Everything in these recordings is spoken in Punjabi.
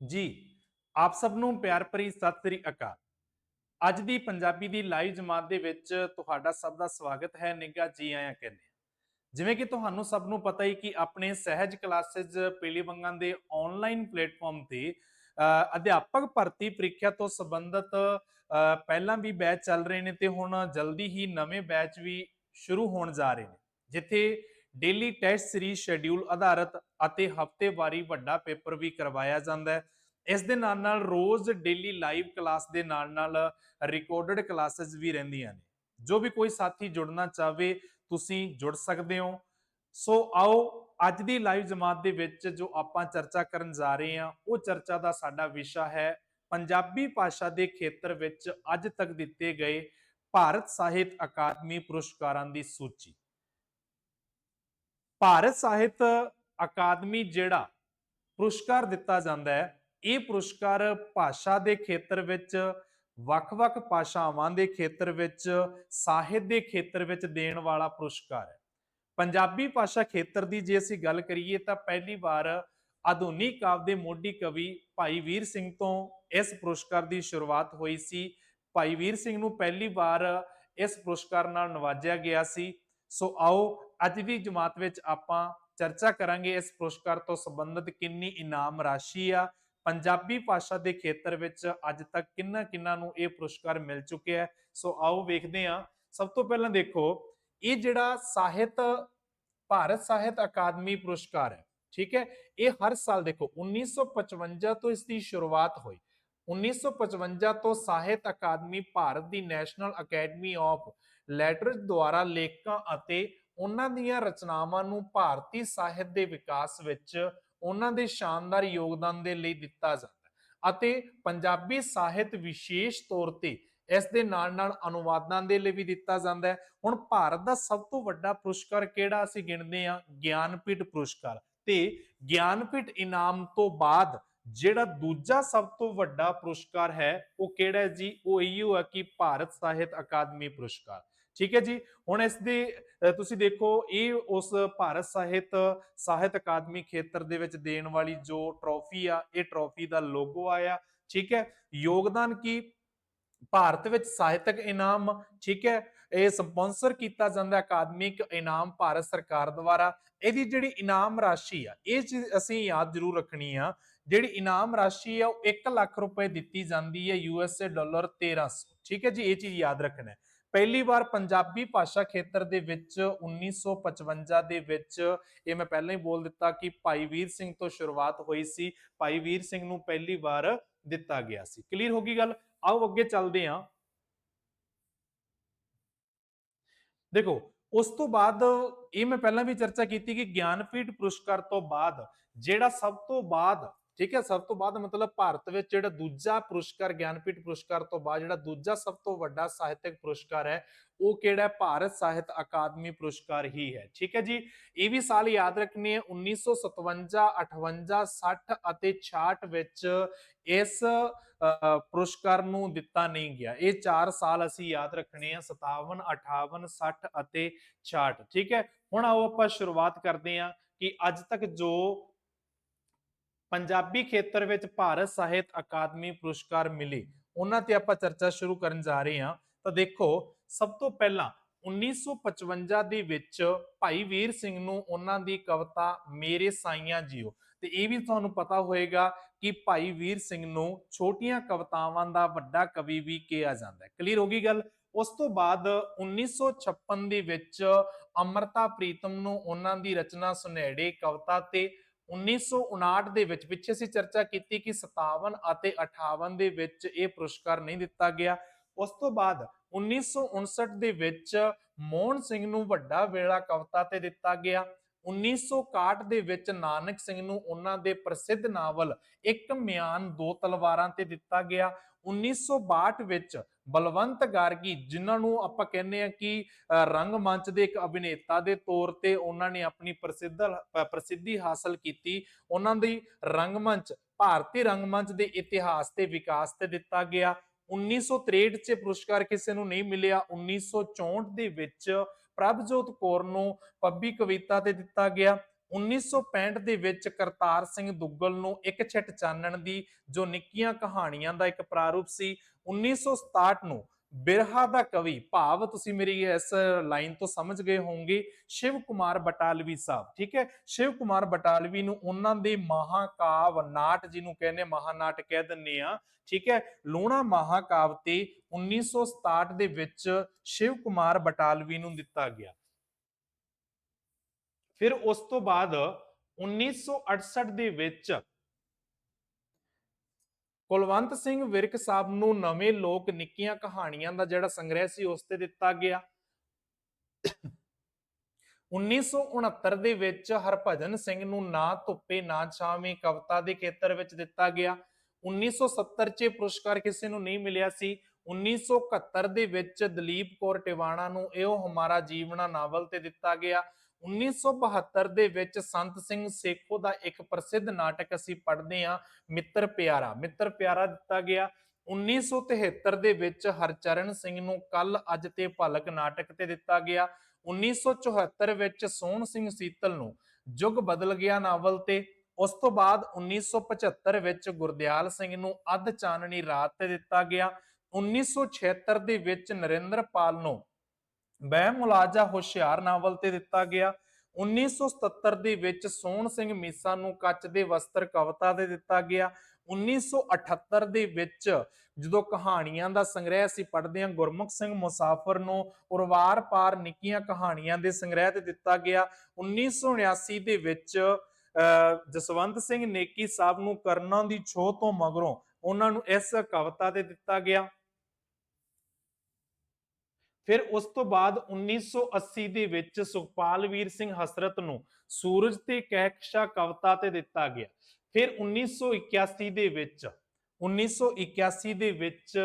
ਜੀ ਆਪ ਸਭ ਨੂੰ ਪਿਆਰ ਭਰੀ ਸਤਿ ਸ੍ਰੀ ਅਕਾਲ। ਅੱਜ ਦੀ ਪੰਜਾਬੀ ਦੀ ਲਾਈਵ ਜਮਾਤ ਦੇ ਵਿੱਚ ਤੁਹਾਡਾ ਸਭ ਦਾ ਸਵਾਗਤ ਹੈ ਨਿੱਘਾ ਜੀ ਆਇਆਂ ਕਹਿੰਦੇ ਜਿਵੇਂ ਕਿ ਤੁਹਾਨੂੰ ਸਭ ਨੂੰ ਪਤਾ ਹੀ ਕਿ ਆਪਣੇ ਸਹਿਜ ਕਲਾਸਿਸ ਪੀਲੀਬੰਗਾਂ ਦੇ ਆਨਲਾਈਨ ਪਲੇਟਫਾਰਮ ਤੇ ਅ, ਅਧਿਆਪਕ ਭਰਤੀ ਪ੍ਰੀਖਿਆ ਤੋਂ ਸੰਬੰਧਿਤ ਪਹਿਲਾਂ ਵੀ ਬੈਚ ਚੱਲ ਰਹੇ ਨੇ ਤੇ ਹੁਣ ਜਲਦੀ ਹੀ ਨਵੇਂ ਬੈਚ ਵੀ ਸ਼ੁਰੂ ਹੋਣ ਜਾ ਰਹੇ ਨੇ। ਜਿੱਥੇ ਡੇਲੀ ਟੈਸਟ ਸੀਰੀਜ਼ ਸ਼ੈਡਿਊਲ ਆਧਾਰਿਤ ਅਤੇ ਹਫ਼ਤੇਵਾਰੀ ਵੱਡਾ ਪੇਪਰ ਵੀ ਕਰਵਾਇਆ ਜਾਂਦਾ ਹੈ। ਇਸ ਦੇ ਨਾਲ ਨਾਲ ਰੋਜ਼ ਡੇਲੀ ਲਾਈਵ ਕਲਾਸ ਦੇ ਨਾਲ ਨਾਲ ਰਿਕਾਰਡਡ ਕਲਾਸਿਸ ਵੀ ਰਹਿੰਦੀਆਂ ਨੇ। ਜੋ ਵੀ ਕੋਈ ਸਾਥੀ ਜੁੜਨਾ ਚਾਹਵੇ, ਤੁਸੀਂ ਜੁੜ ਸਕਦੇ ਹੋ। ਸੋ ਆਓ, ਅੱਜ ਦੀ ਲਾਈਵ ਜਮਾਤ ਦੇ ਵਿੱਚ ਜੋ ਆਪਾਂ ਚਰਚਾ ਕਰਨ ਜਾ ਰਹੇ ਹਾਂ, ਉਹ ਚਰਚਾ ਦਾ ਸਾਡਾ ਵਿਸ਼ਾ ਹੈ ਪੰਜਾਬੀ ਭਾਸ਼ਾ ਦੇ ਖੇਤਰ ਵਿੱਚ ਅੱਜ ਤੱਕ ਦਿੱਤੇ ਗਏ ਭਾਰਤ ਸਾਹਿਤ ਅਕਾਦਮੀ ਪੁਰਸਕਾਰਾਂ ਦੀ ਸੂਚੀ। ਭਾਰਤ ਸਾਹਿਤ ਅਕਾਦਮੀ ਜਿਹੜਾ ਪੁਰਸਕਾਰ ਦਿੱਤਾ ਜਾਂਦਾ ਹੈ, ਇਹ ਪੁਰਸਕਾਰ ਭਾਸ਼ਾ ਦੇ ਖੇਤਰ ਵਿੱਚ ਵੱਖ-ਵੱਖ ਭਾਸ਼ਾਵਾਂ ਦੇ ਖੇਤਰ ਵਿੱਚ, ਸਾਹਿਤ ਦੇ ਖੇਤਰ ਵਿੱਚ ਦੇਣ ਵਾਲਾ ਪੁਰਸਕਾਰ ਹੈ। ਪੰਜਾਬੀ ਭਾਸ਼ਾ ਖੇਤਰ ਦੀ ਜੇ ਅਸੀਂ ਗੱਲ ਕਰੀਏ ਤਾਂ ਪਹਿਲੀ ਵਾਰ ਆਧੁਨਿਕ ਕਾਵਿ ਦੇ ਮੋਢੀ ਕਵੀ ਭਾਈ ਵੀਰ ਸਿੰਘ ਤੋਂ ਇਸ ਪੁਰਸਕਾਰ ਦੀ ਸ਼ੁਰੂਆਤ ਹੋਈ ਸੀ। ਭਾਈ ਵੀਰ ਸਿੰਘ ਨੂੰ ਪਹਿਲੀ ਵਾਰ ਇਸ ਪੁਰਸਕਾਰ ਨਾਲ ਨਵਾਜਿਆ ਗਿਆ ਸੀ। ਸੋ ਆਓ ਅੱਜ ਦੀ ਜਮਾਤ ਵਿੱਚ ਆਪਾਂ ਚਰਚਾ ਕਰਾਂਗੇ ਇਸ ਪੁਰਸਕਾਰ ਤੋਂ ਸੰਬੰਧਿਤ ਕਿੰਨੀ ਇਨਾਮ ਰਾਸ਼ੀ ਆ, ਪੰਜਾਬੀ ਭਾਸ਼ਾ ਦੇ ਖੇਤਰ ਵਿੱਚ ਅੱਜ ਤੱਕ ਕਿੰਨਾ ਕਿੰਨਾ ਨੂੰ ਇਹ ਪੁਰਸਕਾਰ ਮਿਲ ਚੁੱਕਿਆ ਸੋ ਆਓ ਵੇਖਦੇ ਹਾਂ। ਸਭ ਤੋਂ ਪਹਿਲਾਂ ਦੇਖੋ, ਇਹ ਜਿਹੜਾ ਸਾਹਿਤ, ਭਾਰਤ ਸਾਹਿਤ ਅਕਾਦਮੀ ਪੁਰਸਕਾਰ ਹੈ, ਠੀਕ ਹੈ? ਇਹ ਹਰ ਸਾਲ ਦੇਖੋ 1955 ਤੋਂ ਇਸ ਦੀ ਸ਼ੁਰੂਆਤ ਹੋਈ। 1955 ਤੋਂ ਸਾਹਿਤ ਅਕਾਦਮੀ ਭਾਰਤ ਦੀ ਨੈਸ਼ਨਲ ਅਕੈਡਮੀ ਆਫ ਲੈਟਰਸ ਦੁਆਰਾ ਲੇਖਕਾਂ ਅਤੇ ਉਹਨਾਂ ਦੀਆਂ ਰਚਨਾਵਾਂ ਨੂੰ ਭਾਰਤੀ ਸਾਹਿਤ ਦੇ ਵਿਕਾਸ ਵਿੱਚ ਉਹਨਾਂ ਦੇ ਸ਼ਾਨਦਾਰ ਯੋਗਦਾਨ ਦੇ ਲਈ ਦਿੱਤਾ ਜਾਂਦਾ ਹੈ ਅਤੇ ਪੰਜਾਬੀ ਸਾਹਿਤ ਵਿਸ਼ੇਸ਼ ਤੌਰ ਤੇ ਇਸ ਦੇ ਨਾਲ ਨਾਲ ਅਨੁਵਾਦਾਂ ਦੇ ਲਈ ਵੀ ਦਿੱਤਾ ਜਾਂਦਾ ਹੈ। ਹੁਣ ਭਾਰਤ ਦਾ ਸਭ ਤੋਂ ਵੱਡਾ ਪੁਰਸਕਾਰ ਕਿਹੜਾ ਅਸੀਂ ਗਿਣਦੇ ਹਾਂ? ਗਿਆਨਪੀਠ ਪੁਰਸਕਾਰ। ਤੇ ਗਿਆਨਪੀਠ ਇਨਾਮ ਤੋਂ ਬਾਅਦ ਜਿਹੜਾ ਦੂਜਾ ਸਭ ਤੋਂ ਵੱਡਾ ਪੁਰਸਕਾਰ ਹੈ, ਉਹ ਕਿਹੜਾ ਹੈ ਜੀ? ਉਹ ਇਹੋ ਹੈ ਕਿ ਭਾਰਤ ਸਾਹਿਤ ਅਕਾਦਮੀ ਪੁਰਸਕਾਰ। ਠੀਕ ਹੈ ਜੀ? ਹੁਣ ਇਸ ਦੇ ਤੁਸੀਂ ਦੇਖੋ, ਇਹ ਉਸ ਭਾਰਤ ਸਾਹਿਤ ਸਾਹਿਤ ਅਕਾਦਮੀ ਖੇਤਰ ਦੇ ਵਿੱਚ ਦੇਣ ਵਾਲੀ ਜੋ ਟਰੋਫੀ ਆ, ਇਹ ਟਰੋਫੀ ਦਾ ਲੋਗੋ ਆਇਆ, ਠੀਕ ਹੈ? ਯੋਗਦਾਨ ਕੀ? ਭਾਰਤ ਵਿੱਚ ਸਾਹਿਤਕ ਇਨਾਮ, ਠੀਕ ਹੈ? ਇਹ ਸਪਾਂਸਰ ਕੀਤਾ ਜਾਂਦਾ ਅਕਾਦਮਿਕ ਇਨਾਮ ਭਾਰਤ ਸਰਕਾਰ ਦੁਆਰਾ। ਇਹਦੀ ਜਿਹੜੀ ਇਨਾਮ ਰਾਸ਼ੀ ਆ, ਇਹ ਚੀਜ਼ ਅਸੀਂ ਯਾਦ ਜ਼ਰੂਰ ਰੱਖਣੀ ਆ। ਜਿਹੜੀ ਇਨਾਮ ਰਾਸ਼ੀ ਆ, ਉਹ 1 ਲੱਖ ਰੁਪਏ ਦਿੱਤੀ ਜਾਂਦੀ ਹੈ ਯੂਐਸਏ ਡਾਲਰ 1300 ਠੀਕ ਹੈ ਜੀ? ਇਹ ਚੀਜ਼ ਯਾਦ ਰੱਖਣਾ ਹੈ। ਪਹਿਲੀ ਵਾਰ ਪੰਜਾਬੀ ਭਾਸ਼ਾ ਖੇਤਰ ਦੇ ਵਿੱਚ 1955 ਦੇ ਵਿੱਚ ਇਹ ਮੈਂ ਪਹਿਲਾਂ ਹੀ ਬੋਲ ਦਿੱਤਾ ਕਿ ਭਾਈ ਵੀਰ ਸਿੰਘ ਤੋਂ ਸ਼ੁਰੂਆਤ ਹੋਈ ਸੀ, ਭਾਈ ਵੀਰ ਸਿੰਘ ਨੂੰ ਪਹਿਲੀ ਵਾਰ ਦਿੱਤਾ ਗਿਆ ਸੀ। ਕਲੀਅਰ ਹੋ ਗਈ ਗੱਲ? ਆਓ ਅੱਗੇ ਚੱਲਦੇ ਹਾਂ। ਦੇਖੋ, ਉਸ ਤੋਂ ਬਾਅਦ ਇਹ ਮੈਂ ਪਹਿਲਾਂ ਵੀ ਚਰਚਾ ਕੀਤੀ ਕਿ ਗਿਆਨਪੀਠ ਪੁਰਸਕਾਰ ਤੋਂ ਬਾਅਦ ਜਿਹੜਾ ਸਭ ਤੋਂ ਬਾਅਦ ਠੀਕ ਹੈ ਸਭ ਤੋਂ ਬਾਅਦ ਮਤਲਬ ਭਾਰਤ ਵਿੱਚ ਜਿਹੜਾ ਦੂਜਾ ਪੁਰਸਕਾਰ ਗਿਆਨਪੀਠ ਪੁਰਸਕਾਰ ਤੋਂ ਬਾਅਦ ਜਿਹੜਾ ਦੂਜਾ ਸਭ ਤੋਂ ਵੱਡਾ ਸਾਹਿਤਕ ਪੁਰਸਕਾਰ ਹੈ ਉਹ ਕਿਹੜਾ ਭਾਰਤ ਸਾਹਿਤ ਅਕਾਦਮੀ ਪੁਰਸਕਾਰ ਹੀ ਹੈ। ਠੀਕ ਹੈ ਜੀ ਇਹ ਵੀ ਸਾਲ ਯਾਦ ਰੱਖਣੇ ਹੈ 1957 58 60 ਅਤੇ 66 ਵਿੱਚ ਇਸ ਅ, ਪੁਰਸਕਾਰ ਨੂੰ ਦਿੱਤਾ ਨਹੀਂ ਗਿਆ। ਇਹ ਚਾਰ ਸਾਲ ਅਸੀਂ ਯਾਦ ਰੱਖਣੇ ਆ 57 58 60 ਅਤੇ 66 ਠੀਕ ਹੈ ਹੁਣ ਆਓ ਆਪਾਂ ਸ਼ੁਰੂਆਤ ਕਰਦੇ ਹਾਂ ਕਿ ਅੱਜ ਤੱਕ ਜੋ ਪੰਜਾਬੀ ਖੇਤਰ ਵਿੱਚ ਭਾਰਤ ਸਾਹਿਤ ਅਕਾਦਮੀ ਪੁਰਸਕਾਰ ਮਿਲੇ। ਉਹਨਾਂ ਤੇ ਆਪਾਂ ਚਰਚਾ ਸ਼ੁਰੂ ਕਰਨ ਜਾ ਰਹੇ ਹਾਂ। ਤਾਂ ਦੇਖੋ, ਸਭ ਤੋਂ ਪਹਿਲਾਂ 1955 ਦੇ ਵਿੱਚ ਭਾਈ ਵੀਰ ਸਿੰਘ ਨੂੰ ਉਹਨਾਂ ਦੀ ਕਵਿਤਾ ਮੇਰੇ ਸਾਈਆਂ ਜੀਓ ਤੇ ਇਹ ਵੀ ਤੁਹਾਨੂੰ ਪਤਾ ਹੋਏਗਾ ਕਿ ਭਾਈ ਵੀਰ ਸਿੰਘ ਨੂੰ ਛੋਟੀਆਂ ਕਵਿਤਾਵਾਂ ਦਾ ਵੱਡਾ ਕਵੀ ਵੀ ਕਿਹਾ ਜਾਂਦਾ ਹੈ। ਕਲੀਅਰ ਹੋ ਗਈ ਗੱਲ? ਉਸ ਤੋਂ ਬਾਅਦ 1956 ਦੇ ਵਿੱਚ ਅਮਰਤਾ ਪ੍ਰੀਤਮ ਨੂੰ ਉਹਨਾਂ ਦੀ ਰਚਨਾ ਸੁਨਹਿੜੇ ਕਵਿਤਾ ਤੇ 1959 ਦੇ ਵਿੱਚ ਪਿੱਛੇ ਅਸੀਂ ਚਰਚਾ ਕੀਤੀ ਕਿ 57 ਅਤੇ 58 ਦੇ ਵਿੱਚ ਇਹ ਪੁਰਸਕਾਰ ਨਹੀਂ ਦਿੱਤਾ ਗਿਆ। ਉਸ ਤੋਂ ਬਾਅਦ 1959 ਦੇ ਵਿੱਚ ਮੋਹਨ ਸਿੰਘ ਨੂੰ ਵੱਡਾ ਵੇਲਾ ਕਵਿਤਾ ਤੇ ਦਿੱਤਾ ਗਿਆ। 1961 ਦੇ ਵਿੱਚ ਨਾਨਕ ਸਿੰਘ ਨੂੰ ਉਹਨਾਂ ਦੇ ਪ੍ਰਸਿੱਧ ਨਾਵਲ ਇੱਕ ਮਿਆਨ ਦੋ ਤਲਵਾਰਾਂ ਤੇ ਦਿੱਤਾ ਗਿਆ। 1962 ਵਿੱਚ ਬਲਵੰਤ ਗਾਰਗੀ ਜਿਨ੍ਹਾਂ ਨੂੰ ਆਪਾਂ ਕਹਿੰਦੇ ਆ ਕਿ ਅ, ਰੰਗਮੰਚ ਦੇ ਇੱਕ ਅਭਿਨੇਤਾ ਦੇ ਤੌਰ ਤੇ ਉਹਨਾਂ ਨੇ ਆਪਣੀ ਪ੍ਰਸਿੱਧ ਪ੍ਰਸਿੱਧੀ ਹਾਸਲ ਕੀਤੀ। ਉਹਨਾਂ ਦੀ ਰੰਗਮੰਚ ਭਾਰਤੀ ਰੰਗਮੰਚ ਦੇ ਇਤਿਹਾਸ ਤੇ ਵਿਕਾਸ ਤੇ ਦਿੱਤਾ ਗਿਆ। 1963 ਚ ਪੁਰਸਕਾਰ ਕਿਸੇ ਨੂੰ ਨਹੀਂ ਮਿਲਿਆ। 1964 ਦੇ ਵਿੱਚ ਪ੍ਰਭਜੋਤ ਕੌਰ ਨੂੰ ਪੱਬੀ ਕਵਿਤਾ ਤੇ ਦਿੱਤਾ ਗਿਆ। 1965 ਦੇ ਵਿੱਚ ਕਰਤਾਰ ਸਿੰਘ ਦੁੱਗਲ ਨੂੰ ਇੱਕ ਛਿੱਟ ਚਾਨਣ ਦੀ ਜੋ ਨਿੱਕੀਆਂ ਕਹਾਣੀਆਂ ਦਾ ਇੱਕ ਪ੍ਰਾਰੂਪ ਸੀ। 1967 ਨੂੰ ਬਿਰਹਾ ਦਾ ਕਵੀ ਭਾਵ ਤੁਸੀਂ ਮੇਰੀ ਇਸ ਲਾਈਨ ਤੋਂ ਸਮਝ ਗਏ ਹੋਵੋਗੇ, ਸ਼ਿਵ ਕੁਮਾਰ ਬਟਾਲਵੀ ਸਾਹਿਬ, ਠੀਕ ਹੈ? ਸ਼ਿਵ ਕੁਮਾਰ ਬਟਾਲਵੀ ਨੂੰ ਉਹਨਾਂ ਦੇ ਮਹਾਕਾਵ ਨਾਟ ਜਿਹਨੂੰ ਕਹਿੰਦੇ ਮਹਾਨਾਟ ਕਹਿ ਦਿੰਨੇ ਆ, ਠੀਕ ਹੈ? ਲੂਣਾ ਮਹਾਕਾਵ ਤੇ 1967 ਦੇ ਵਿੱਚ ਸ਼ਿਵ ਕੁਮਾਰ ਬਟਾਲਵੀ ਨੂੰ ਦਿੱਤਾ ਗਿਆ। ਫਿਰ ਉਸ ਤੋਂ ਬਾਅਦ 1968 ਦੇ ਵਿੱਚ ਕੁਲਵੰਤ ਸਿੰਘ ਵਿਰਕ ਸਾਹਿਬ ਨੂੰ ਨਵੇਂ ਲੋਕ ਨਿੱਕੀਆਂ ਕਹਾਣੀਆਂ ਦਾ ਜਿਹੜਾ ਸੰਗ੍ਰਹਿ ਸੀ ਉਸ ਤੇ ਦਿੱਤਾ ਗਿਆ। 1969 ਦੇ ਵਿੱਚ ਹਰਭਜਨ ਸਿੰਘ ਨੂੰ ਨਾ ਧੁੱਪੇ, ਨਾ ਛਾਵੇਂ ਕਵਿਤਾ ਦੇ ਖੇਤਰ ਵਿੱਚ ਦਿੱਤਾ ਗਿਆ। 1970 ਚ ਇਹ ਪੁਰਸਕਾਰ ਕਿਸੇ ਨੂੰ ਨਹੀਂ ਮਿਲਿਆ ਸੀ। 1971 ਦੇ ਵਿੱਚ ਦਲੀਪ ਕੌਰ ਟਿਵਾਣਾ ਨੂੰ ਇਹੋ ਹਮਾਰਾ ਜੀਵਨਾ ਨਾਵਲ ਤੇ ਦਿੱਤਾ ਗਿਆ। 1972 ਦੇ ਵਿੱਚ ਸੰਤ ਸਿੰਘ ਸੇਖੋ ਦਾ ਇੱਕ ਪ੍ਰਸਿੱਧ ਨਾਟਕ ਅਸੀਂ ਪੜ੍ਹਦੇ ਹਾਂ, ਮਿੱਤਰ ਪਿਆਰਾ। ਮਿੱਤਰ ਪਿਆਰਾ ਦਿੱਤਾ ਗਿਆ। 1973 ਦੇ ਵਿੱਚ ਹਰਚਰਨ ਸਿੰਘ ਨੂੰ ਕੱਲ ਅੱਜ ਤੇ ਭਲਕ ਨਾਟਕ ਤੇ ਦਿੱਤਾ ਗਿਆ। 1974 ਵਿੱਚ ਸੋਹਣ ਸਿੰਘ ਸੀਤਲ ਨੂੰ ਯੁੱਗ ਬਦਲ ਗਿਆ ਨਾਵਲ ਤੇ। ਉਸ ਤੋਂ ਬਾਅਦ 1975 ਵਿੱਚ ਗੁਰਦਿਆਲ ਸਿੰਘ ਨੂੰ ਅੱਧ ਚਾਨਣੀ ਰਾਤ ਤੇ ਦਿੱਤਾ ਗਿਆ। 1976 ਦੇ ਵਿੱਚ ਨਰਿੰਦਰ ਪਾਲ ਨੂੰ ਬਹਿ ਮੁਲਾਜਾ ਹੁਸ਼ਿਆਰ ਨਾਵਲ ਤੇ ਦਿੱਤਾ ਗਿਆ। 1977 ਦੇ ਵਿੱਚ ਸੋਹਣ ਸਿੰਘ ਮੀਸਾ ਨੂੰ ਕੱਚ ਦੇ ਵਸਤਰ ਕਵਿਤਾ ਤੇ ਦਿੱਤਾ ਗਿਆ। 1978 ਦੇ ਵਿੱਚ ਜਦੋਂ ਕਹਾਣੀਆਂ ਦਾ ਸੰਗ੍ਰਹਿ ਅਸੀਂ ਪੜ੍ਹਦੇ ਹਾਂ, ਗੁਰਮੁਖ ਸਿੰਘ ਮੁਸਾਫਰ ਨੂੰ ਉਰਵਾਰ ਪਾਰ ਨਿੱਕੀਆਂ ਕਹਾਣੀਆਂ ਦੇ ਸੰਗ੍ਰਹਿ ਤੇ ਦਿੱਤਾ ਗਿਆ। 1979 ਦੇ ਵਿੱਚ ਜਸਵੰਤ ਸਿੰਘ ਨੇਕੀ ਸਾਹਿਬ ਨੂੰ ਕਰਨਾਂ ਦੀ ਛੋਹ ਤੋਂ ਮਗਰੋਂ ਉਹਨਾਂ ਨੂੰ ਇਸ ਕਵਿਤਾ ਤੇ ਦਿੱਤਾ ਗਿਆ। ਫਿਰ ਉਸ ਤੋਂ ਬਾਅਦ 1980 ਦੇ ਵਿੱਚ ਸੁਖਪਾਲ ਵੀਰ ਸਿੰਘ ਹਸਰਤ ਨੂੰ ਸੂਰਜ ਤੇ ਕਹਿਕਸ਼ਾ ਕਵਿਤਾ ਤੇ ਦਿੱਤਾ ਗਿਆ। ਫਿਰ 1981 ਦੇ ਵਿੱਚ 1981 ਦੇ ਵਿੱਚ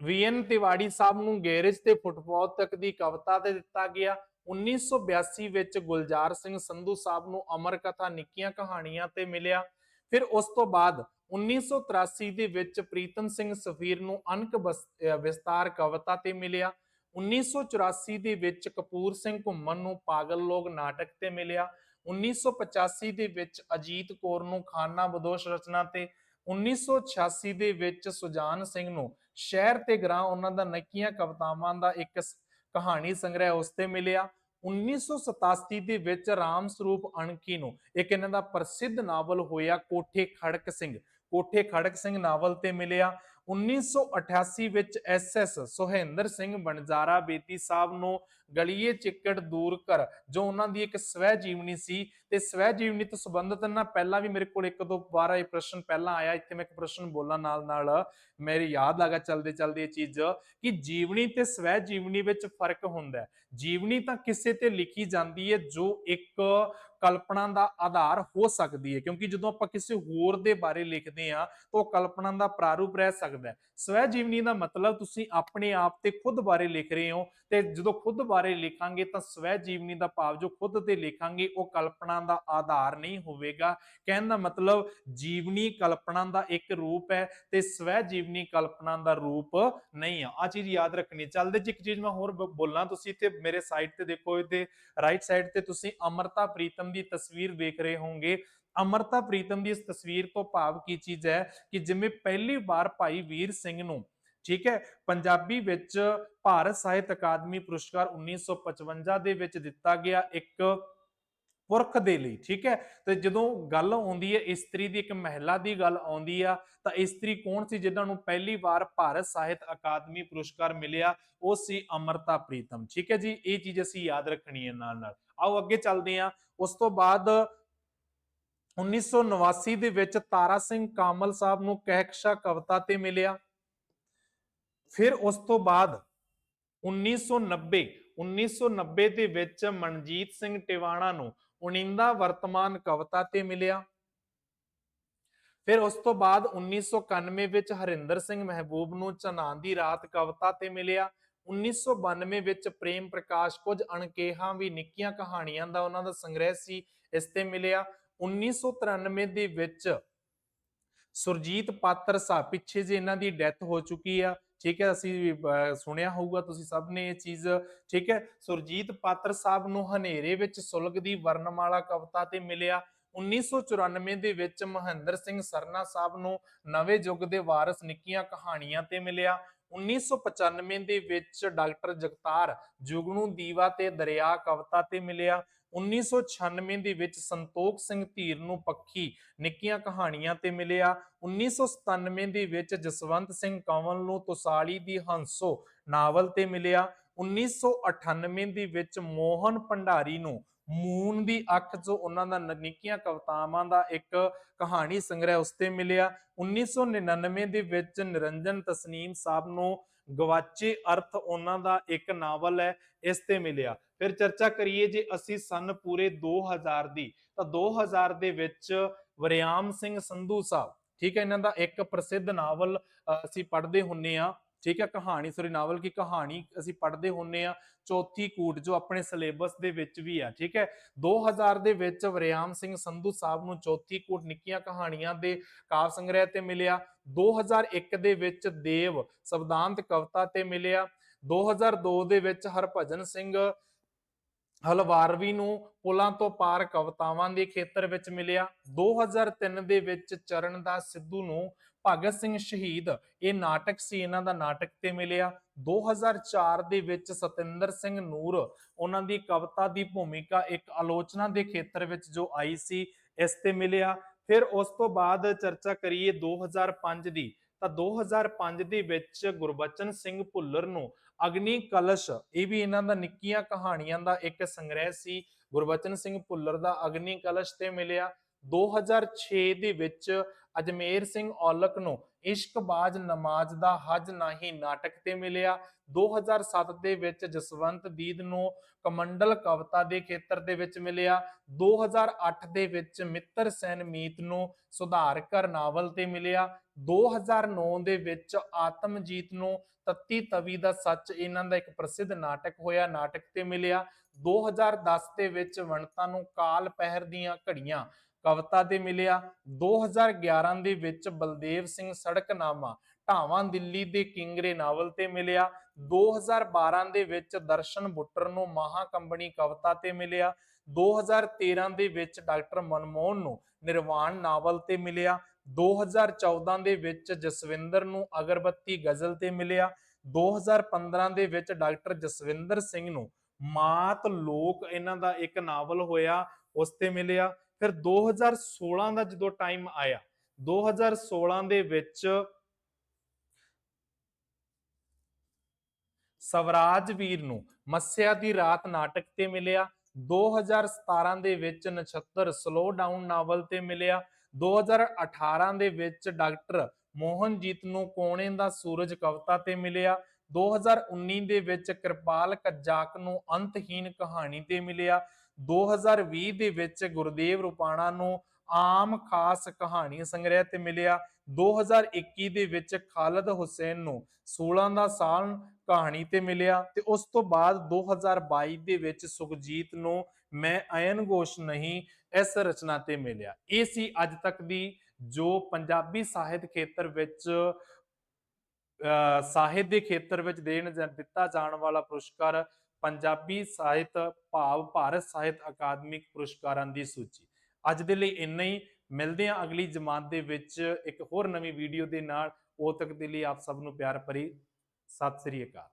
ਵੀਐਨ ਤਿਵਾੜੀ ਸਾਹਿਬ ਨੂੰ ਗੈਰੇਜ ਤੇ ਫੁੱਟਬਾਲ ਤੱਕ ਦੀ ਕਵਿਤਾ ਤੇ ਦਿੱਤਾ ਗਿਆ। 1982 ਵਿੱਚ ਗੁਲਜ਼ਾਰ ਸਿੰਘ ਸੰਧੂ ਸਾਹਿਬ ਨੂੰ ਅਮਰ ਕਥਾ ਨਿੱਕੀਆਂ ਕਹਾਣੀਆਂ ਤੇ ਮਿਲਿਆ। ਫਿਰ ਉਸ ਤੋਂ ਬਾਅਦ 1983 ਦੇ ਵਿੱਚ ਪ੍ਰੀਤਮ ਸਿੰਘ ਸਫੀਰ ਨੂੰ ਅਨਕ ਵਿਸਤਾਰ ਕਵਿਤਾ ਤੇ ਮਿਲਿਆ। 1984 ਦੇ ਵਿੱਚ ਕਪੂਰ ਸਿੰਘ ਘੁੰਮਣ ਨੂੰ ਪਾਗਲ ਲੋਕ ਨਾਟਕ ਤੇ ਮਿਲਿਆ। 1985 ਦੇ ਵਿੱਚ ਅਜੀਤ ਕੌਰ ਨੂੰ ਖਾਨਾ ਬਦੋਸ਼ ਰਚਨਾ ਤੇ 1986 ਦੇ ਵਿੱਚ ਸੁਜਾਨ ਸਿੰਘ ਨੂੰ ਸ਼ਹਿਰ ਤੇ ਗ੍ਰਾਂ ਉਹਨਾਂ ਦਾ ਨੱਕੀਆਂ ਕਵਿਤਾਵਾਂ ਦਾ ਇੱਕ ਕਹਾਣੀ ਸੰਗ੍ਰਹਿ ਉਸ ਤੇ ਮਿਲਿਆ। 1987 ਦੇ ਵਿੱਚ ਰਾਮ ਸਰੂਪ ਅਣਖੀ ਨੂੰ ਇੱਕ ਇਹਨਾਂ ਦਾ ਪ੍ਰਸਿੱਧ ਨਾਵਲ ਹੋਇਆ ਕੋਠੇ ਖੜਕ ਸਿੰਘ। ਕੋਠੇ ਖੜਕ ਸਿੰਘ ਨਾਵਲ ਤੇ ਮਿਲਿਆ। 1988 ਵਿੱਚ ਐਸਐਸ ਸੁਹੇਂਦਰ ਸਿੰਘ ਬਣਜਾਰਾ ਬੇਤੀ ਸਾਹਿਬ ਨੂੰ ਗਲੀਏ ਚਿੱਕੜ ਦੂਰ ਕਰ, ਜੋ ਉਹਨਾਂ ਦੀ ਇੱਕ ਸਵੈ ਜੀਵਨੀ ਸੀ ਤੇ ਸਵੈ ਜੀਵਨੀ ਤੋਂ ਸੰਬੰਧਿਤ ਨਾ ਪਹਿਲਾਂ ਵੀ ਮੇਰੇ ਕੋਲ ਇੱਕ ਦੋ ਵਾਰ ਇਹ ਪ੍ਰਸ਼ਨ ਪਹਿਲਾਂ ਆਇਆ, ਇੱਥੇ ਮੈਂ ਇੱਕ ਪ੍ਰਸ਼ਨ ਬੋਲਾਂ ਨਾਲ ਨਾਲ ਮੇਰੀ ਯਾਦ ਆਗਾ ਚਲਦੇ ਚਲਦੇ ਇਹ ਚੀਜ਼, ਕਿ ਜੀਵਨੀ ਤੇ ਸਵੈ ਜੀਵਨੀ ਵਿੱਚ ਫ਼ਰਕ ਹੁੰਦਾ ਹੈ। ਜੀਵਨੀ ਤਾਂ ਕਿਸੇ ਤੇ ਲਿਖੀ ਜਾਂਦੀ ਹੈ ਜੋ ਇੱਕ ਕਲਪਨਾ ਦਾ ਆਧਾਰ ਹੋ ਸਕਦੀ ਹੈ, ਕਿਉਂਕਿ ਜਦੋਂ ਆਪਾਂ ਕਿਸੇ ਹੋਰ ਦੇ ਬਾਰੇ ਲਿਖਦੇ ਆ ਤਾਂ ਉਹ ਕਲਪਨਾ ਦਾ ਪ੍ਰਾਰੂਪ ਰਹਿ ਸਕਦਾ ਹੈ। ਸਵੈ ਜੀਵਨੀ ਦਾ ਮਤਲਬ ਤੁਸੀਂ ਆਪਣੇ ਆਪ ਤੇ ਖੁਦ ਬਾਰੇ ਲਿਖ ਰਹੇ ਹੋ ਤੇ ਜਦੋਂ ਖੁਦ ਬਾਰੇ ਲਿਖਾਂਗੇ ਤਾਂ ਸਵੈ ਜੀਵਨੀ ਦਾ ਭਾਵ ਜੋ ਖੁਦ ਤੇ ਲਿਖਾਂਗੇ ਉਹ ਕਲਪਨਾ ਦਾ ਆਧਾਰ ਨਹੀਂ ਹੋਵੇਗਾ। ਕਹਿਣ ਦਾ ਮਤਲਬ ਜੀਵਨੀ ਕਲਪਨਾ ਦਾ ਇੱਕ ਰੂਪ ਹੈ ਤੇ ਸਵੈ ਜੀਵਨੀ ਕਲਪਨਾ ਦਾ ਰੂਪ ਨਹੀਂ ਆ। ਆ ਚੀਜ਼ ਯਾਦ ਰੱਖਣੀ। ਚੱਲਦੇ ਜੀ ਇੱਕ ਚੀਜ਼ ਮੈਂ ਹੋਰ ਬੋਲਾਂ। ਤੁਸੀਂ ਤੇ ਮੇਰੇ ਸਾਈਡ ਤੇ ਦੇਖੋ, ਇਹਦੇ ਰਾਈਟ ਸਾਈਡ ਤੇ ਤੁਸੀਂ ਅਮਰਤਾ ਪ੍ਰੀਤਮ ਦੀ ਤਸਵੀਰ ਵੇਖ ਰਹੇ ਹੋਵੋਗੇ। ਅਮਰਤਾ ਪ੍ਰੀਤਮ ਦੀ ਇਸ ਤਸਵੀਰ ਤੋਂ ਭਾਵ ਕੀ ਚੀਜ਼ ਹੈ ਕਿ ਜਿਵੇਂ ਪਹਿਲੀ ਵਾਰ ਭਾਈ ਵੀਰ ਸਿੰਘ ਨੂੰ, ਠੀਕ ਹੈ, ਪੰਜਾਬੀ ਵਿੱਚ ਭਾਰਤ ਸਾਹਿਤ ਅਕਾਦਮੀ ਪੁਰਸਕਾਰ 1955 ਦੇ ਵਿੱਚ ਦਿੱਤਾ ਗਿਆ ਇੱਕ ਪੁਰਖ ਦੇ ਲਈ, ਠੀਕ ਹੈ, ਤੇ ਜਦੋਂ ਗੱਲ ਆਉਂਦੀ ਹੈ ਇਸਤਰੀ ਦੀ, ਇੱਕ ਮਹਿਲਾ ਦੀ ਗੱਲ ਆਉਂਦੀ ਆ, ਤਾਂ ਇਸਤਰੀ ਕੌਣ ਸੀ ਜਿਨ੍ਹਾਂ ਨੂੰ ਪਹਿਲੀ ਵਾਰ ਭਾਰਤ ਸਾਹਿਤ ਅਕਾਦਮੀ ਪੁਰਸਕਾਰ ਮਿਲਿਆ? ਉਹ ਸੀ ਅਮਰਤਾ ਪ੍ਰੀਤਮ, ਠੀਕ ਹੈ ਜੀ, ਇਹ ਚੀਜ਼ ਅਸੀਂ ਯਾਦ ਰੱਖਣੀ ਹੈ ਨਾਲ ਨਾਲ ਆਓ ਅੱਗੇ ਚੱਲਦੇ ਹਾਂ, ਉਸ ਤੋਂ ਬਾਅਦ 1989 ਦੇ ਵਿੱਚ ਤਾਰਾ ਸਿੰਘ ਕਾਮਲ ਸਾਹਿਬ ਨੂੰ ਕਹਿਕਸ਼ਾ ਕਵਿਤਾ ਤੇ ਮਿਲਿਆ। ਫਿਰ ਉਸ ਤੋਂ ਬਾਅਦ 1990 1990 ਦੇ ਵਿੱਚ ਮਨਜੀਤ ਸਿੰਘ ਟਿਵਾਣਾ ਨੂੰ ਉਨਿੰਦਾ ਵਰਤਮਾਨ ਕਵਿਤਾ ਤੇ ਮਿਲਿਆ। ਫਿਰ ਉਸ ਤੋਂ ਬਾਅਦ 1991 ਵਿੱਚ ਹਰਿੰਦਰ ਸਿੰਘ ਮਹਿਬੂਬ ਨੂੰ ਚਨਾਨ ਦੀ ਰਾਤ ਕਵਿਤਾ ਤੇ ਮਿਲਿਆ। 1992 ਵਿੱਚ ਪ੍ਰੇਮ ਪ੍ਰਕਾਸ਼ ਕੁਝ ਅਣਕੇਹਾਂ ਵੀ ਨਿੱਕੀਆਂ ਕਹਾਣੀਆਂ ਦਾ ਉਹਨਾਂ ਦਾ ਸੰਗ੍ਰਹਿ ਸੀ, ਇਸ ਤੇ ਮਿਲਿਆ। 1993 ਦੇ ਵਿੱਚ ਸੁਰਜੀਤ ਪਾਤਰ ਸਾਹਿਬ, ਪਿੱਛੇ ਜੇ ਇਹਨਾਂ ਦੀ ਡੈਥ ਹੋ ਚੁੱਕੀ ਆ, ਠੀਕ ਹੈ, ਅਸੀਂ ਸੁਣਿਆ ਹੋਊਗਾ ਤੁਸੀਂ ਸਭ ਨੇ ਇਹ ਚੀਜ਼, ਠੀਕ ਹੈ, ਸੁਰਜੀਤ ਪਾਤਰ ਸਾਹਿਬ ਨੂੰ ਹਨੇਰੇ ਵਿੱਚ ਸੁਲਗ ਸੁਲਗਦੀ ਵਰਨਮਾਲਾ ਕਵਿਤਾ ਤੇ ਮਿਲਿਆ। 1994 ਦੇ ਵਿੱਚ ਮਹਿੰਦਰ ਸਿੰਘ ਸਰਨਾ ਸਾਹਿਬ ਨੂੰ ਨਵੇਂ ਯੁੱਗ ਦੇ ਵਾਰਸ ਨਿੱਕੀਆਂ ਕਹਾਣੀਆਂ ਤੇ ਮਿਲਿਆ। 1995 ਦੇ ਵਿੱਚ ਡਾਕਟਰ ਜਗਤਾਰ ਜੁਗਨੂ ਦੀਵਾ ਤੇ ਦਰਿਆ ਕਵਿਤਾ ਤੇ ਮਿਲਿਆ। 1996 ਦੇ ਵਿੱਚ ਸੰਤੋਖ ਸਿੰਘ ਧੀਰ ਨੂੰ ਪੱਖੀ ਨਿੱਕੀਆਂ ਕਹਾਣੀਆਂ ਤੇ ਮਿਲਿਆ। 1997 ਦੇ ਵਿੱਚ ਜਸਵੰਤ ਸਿੰਘ ਕੰਵਲ ਨੂੰ ਤੁਸਾਲੀ ਦੀ ਹੰਸੋ ਨਾਵਲ ਤੇ ਮਿਲਿਆ। 1998 ਦੇ ਵਿੱਚ ਮੋਹਨ ਭੰਡਾਰੀ ਨੂੰ ਮੂਨ ਦੀ ਅੱਖ, ਜੋ ਉਹਨਾਂ ਦਾ ਨ- ਨਿੱਕੀਆਂ ਕਵਿਤਾਵਾਂ ਦਾ ਇੱਕ ਕਹਾਣੀ ਸੰਗ੍ਰਹਿ, ਉਸ ਤੇ ਮਿਲਿਆ। 1999 ਦੇ ਵਿੱਚ ਨਿਰੰਜਨ ਤਸਨੀਮ ਸਾਹਿਬ ਨੂੰ ਗਵਾਚੇ ਅਰਥ ਉਹਨਾਂ ਦਾ ਇੱਕ ਨਾਵਲ ਹੈ, ਇਸ ਤੇ ਮਿਲਿਆ। ਫਿਰ ਚਰਚਾ ਕਰੀਏ ਜੇ ਅਸੀਂ ਸਨ ਪੂਰੇ 2000 ਦੀ, ਤਾਂ 2000 ਦੇ ਵਿੱਚ ਵਰਿਆਮ ਸਿੰਘ ਸੰਧੂ ਸਾਹਿਬ, ਠੀਕ ਹੈ, ਇਹਨਾਂ ਦਾ ਇੱਕ ਪ੍ਰਸਿੱਧ ਨਾਵਲ ਅਸੀਂ ਪੜ੍ਹਦੇ ਹੁੰਨੇ ਆ, ਠੀਕ ਹੈ, ਕਹਾਣੀ ਸੋਰੀ ਨਾਵਲ ਕੀ ਕਹਾਣੀ ਅਸੀਂ ਪੜ੍ਹਦੇ ਹੁੰਨੇ ਆ, ਚੌਥੀ ਕੂਟ ਜੋ ਆਪਣੇ ਸਿਲੇਬਸ ਦੇ ਵਿੱਚ ਵੀ ਆ, ਠੀਕ ਹੈ 2000 ਦੇ ਵਿੱਚ ਵਰਿਆਮ ਸਿੰਘ ਸੰਧੂ ਸਾਹਿਬ ਨੂੰ ਚੌਥੀ ਕੂਟ ਨਿੱਕੀਆਂ ਕਹਾਣੀਆਂ ਦੇ ਕਾਵ ਸੰਗ੍ਰਹਿ ਤੇ ਮਿਲਿਆ 2001 ਦੇ ਵਿੱਚ ਦੇਵ ਸਬਦਾਂਤ ਕਵਿਤਾ ਤੇ ਮਿਲਿਆ 2002 ਦੇ ਵਿੱਚ ਹਰਭਜਨ ਸਿੰਘ ਹਲਵਾਰਵੀ ਨੂੰ ਪੁਲਾਂ ਤੋਂ ਪਾਰ ਕਵਿਤਾਵਾਂ ਦੇ ਖੇਤਰ ਵਿੱਚ ਮਿਲਿਆ। 2003 ਦੇ ਵਿੱਚ ਚਰਨਦਾਸ ਸਿੱਧੂ ਨੂੰ ਭਗਤ ਸਿੰਘ ਸ਼ਹੀਦ, ਇਹ ਨਾਟਕ ਸੀ, ਇਹਨਾਂ ਦਾ ਨਾਟਕ ਤੇ ਮਿਲਿਆ। 2004 ਦੇ ਵਿੱਚ ਸਤਿੰਦਰ ਸਿੰਘ ਨੂਰ, ਉਹਨਾਂ ਦੀ ਕਵਿਤਾ ਦੀ ਭੂਮਿਕਾ ਇੱਕ ਆਲੋਚਨਾ ਦੇ ਖੇਤਰ ਵਿੱਚ ਜੋ ਆਈ ਸੀ, ਇਸ ਤੇ ਮਿਲਿਆ। ਫਿਰ ਉਸ ਤੋਂ ਬਾਅਦ ਚਰਚਾ ਕਰੀਏ 2005 ਦੀ, ਤਾਂ 2005 ਦੇ ਵਿੱਚ ਗੁਰਬਚਨ ਸਿੰਘ ਭੁੱਲਰ ਨੂੰ ਅਗਨੀ ਕਲਸ਼, ਇਹ ਵੀ ਇਹਨਾਂ ਦਾ ਨਿੱਕੀਆਂ ਕਹਾਣੀਆਂ ਦਾ ਇੱਕ ਸੰਗ੍ਰਹਿ ਸੀ। ਗੁਰਬਚਨ ਸਿੰਘ ਭੁੱਲਰ ਦਾ ਅਗਨੀ ਕਲਸ਼ ਤੇ ਮਿਲਿਆ। 2006 ਦੇ ਵਿੱਚ ਅਜਮੇਰ ਸਿੰਘ ਔਲਕ ਨੂੰ ਇਸ਼ਕਬਾਜ਼ ਨਮਾਜ਼ ਦਾ ਹਜ ਨਹੀਂ ਨਾਟਕ ਤੇ ਮਿਲਿਆ। 2007 ਦੇ ਵਿੱਚ ਜਸਵੰਤ ਦੀਦ ਨੂੰ ਕਮੰਡਲ ਕਵਿਤਾ ਦੇ ਖੇਤਰ ਦੇ ਵਿੱਚ ਮਿਲਿਆ। 2008 ਦੇ ਵਿੱਚ ਮਿੱਤਰ ਸੈਨ ਮੀਤ ਨੂੰ ਸੁਧਾਰ ਕਰ ਨਾਵਲ ਤੇ ਮਿਲਿਆ। 2009 ਦੇ ਵਿੱਚ ਆਤਮਜੀਤ ਨੂੰ ਤੱਤੀ ਤਵੀ ਦਾ ਸੱਚ ਇਹਨਾਂ ਦਾ ਇੱਕ ਪ੍ਰਸਿੱਧ ਨਾਟਕ ਹੋਇਆ। ਨਾਟਕ ਤੇ ਮਿਲਿਆ 2010 ਦੇ ਵਿੱਚ ਵਣਤਾ ਨੂੰ ਕਾਲ ਪਹਿਰ ਦੀਆਂ ਘੜੀਆਂ। ਕਵਿਤਾ ਤੇ ਮਿਲਿਆ 2011 ਦੇ ਵਿੱਚ ਬਲਦੇਵ ਸਿੰਘ ਸੜਕਨਾਮਾ। ਢਾਵਾਂ ਦਿੱਲੀ ਦੇ ਕਿੰਗਰੇ ਨਾਵਲ ਤੇ ਮਿਲਿਆ 2012 ਦੇ ਵਿੱਚ ਦਰਸ਼ਨ ਬੁੱਟਰ ਨੂੰ ਮਹਾਕੰਬਣੀ ਕਵਿਤਾ ਤੇ ਮਿਲਿਆ। 2013 ਦੇ ਵਿੱਚ ਡਾਕਟਰ ਮਨਮੋਹਨ ਨੂੰ ਨਿਰਵਾਣ ਨਾਵਲ ਤੇ ਮਿਲਿਆ। 2014 ਦੇ ਵਿੱਚ ਜਸਵਿੰਦਰ ਨੂੰ ਅਗਰਬੱਤੀ ਗਜ਼ਲ ਤੇ ਮਿਲਿਆ। 2015 ਦੇ ਵਿੱਚ ਡਾਕਟਰ ਜਸਵਿੰਦਰ ਸਿੰਘ ਨੂੰ ਮਾਤ ਲੋਕ ਇਹਨਾਂ ਦਾ ਇੱਕ ਨਾਵਲ ਹੋਇਆ, ਉਸ ਤੇ ਮਿਲਿਆ। ਫਿਰ 2016 ਦਾ ਜਦੋਂ ਟਾਈਮ ਆਇਆ 2016 ਦੇ ਵਿੱਚ ਸਵਰਾਜ ਵੀਰ ਨੂੰ ਮੱਸਿਆ ਦੀ ਰਾਤ ਨਾਟਕ ਤੇ ਮਿਲਿਆ। 2017 ਦੇ ਵਿੱਚ ਨਛੱਤਰ ਸਲੋ ਡਾਊਨ ਨਾਵਲ ਤੇ ਮਿਲਿਆ। 2018 ਦੇ ਵਿੱਚ ਡਾਕਟਰ ਮੋਹਨਜੀਤ ਨੂੰ ਕੋਣੇ ਦਾ ਸੂਰਜ ਕਵਿਤਾ ਤੇ ਮਿਲਿਆ। 2019 ਦੇ ਵਿੱਚ ਕਿਰਪਾਲ ਕੱਜਾਕ ਨੂੰ ਅੰਤਹੀਨ ਕਹਾਣੀ ਤੇ ਮਿਲਿਆ। 2020 ਦੇ ਵਿੱਚ ਗੁਰਦੇਵ ਰੁਪਾਣਾ ਨੂੰ ਆਮ ਖਾਸ ਕਹਾਣੀ ਸੰਗ੍ਰਹਿ ਤੇ ਮਿਲਿਆ। 2021 ਦੇ ਵਿੱਚ ਖਾਲਦ ਹੁਸੈਨ ਨੂੰ 16 ਦਾ ਸਾਲ ਕਹਾਣੀ ਤੇ ਮਿਲਿਆ। ਤੇ ਉਸ ਤੋਂ ਬਾਅਦ 2022 ਦੇ ਵਿੱਚ ਸੁਖਜੀਤ ਨੂੰ ਮੈਂ ਅਯਨ ਘੋਸ਼ ਨਹੀਂ, ਇਸ ਰਚਨਾ ਤੇ ਮਿਲਿਆ। ਇਹ ਸੀ ਅੱਜ ਤੱਕ ਦੀ ਜੋ ਪੰਜਾਬੀ ਸਾਹਿਤ ਖੇਤਰ ਵਿੱਚ ਸਾਹਿਤ ਦੇ ਖੇਤਰ ਵਿੱਚ ਦੇਣ ਜਾਂ ਦਿੱਤਾ ਜਾਣ ਵਾਲਾ ਪੁਰਸਕਾਰ ਪੰਜਾਬੀ ਸਾਹਿਤ ਭਾਵ ਭਾਰਤ ਸਾਹਿਤ ਅਕਾਦਮਿਕ ਪੁਰਸਕਾਰਾਂ ਦੀ ਸੂਚੀ। ਅੱਜ ਦੇ ਲਈ ਇੰਨਾ ਹੀ। ਮਿਲਦੇ ਹਾਂ ਅਗਲੀ ਜਮਾਤ ਦੇ ਵਿੱਚ ਇੱਕ ਹੋਰ ਨਵੀਂ ਵੀਡੀਓ ਦੇ ਨਾਲ। ਉਹ ਤੱਕ ਦੇ ਲਈ ਆਪ ਸਭ ਨੂੰ ਪਿਆਰ ਭਰੀ। ਸਤਿ ਸ੍ਰੀ ਅਕਾਲ।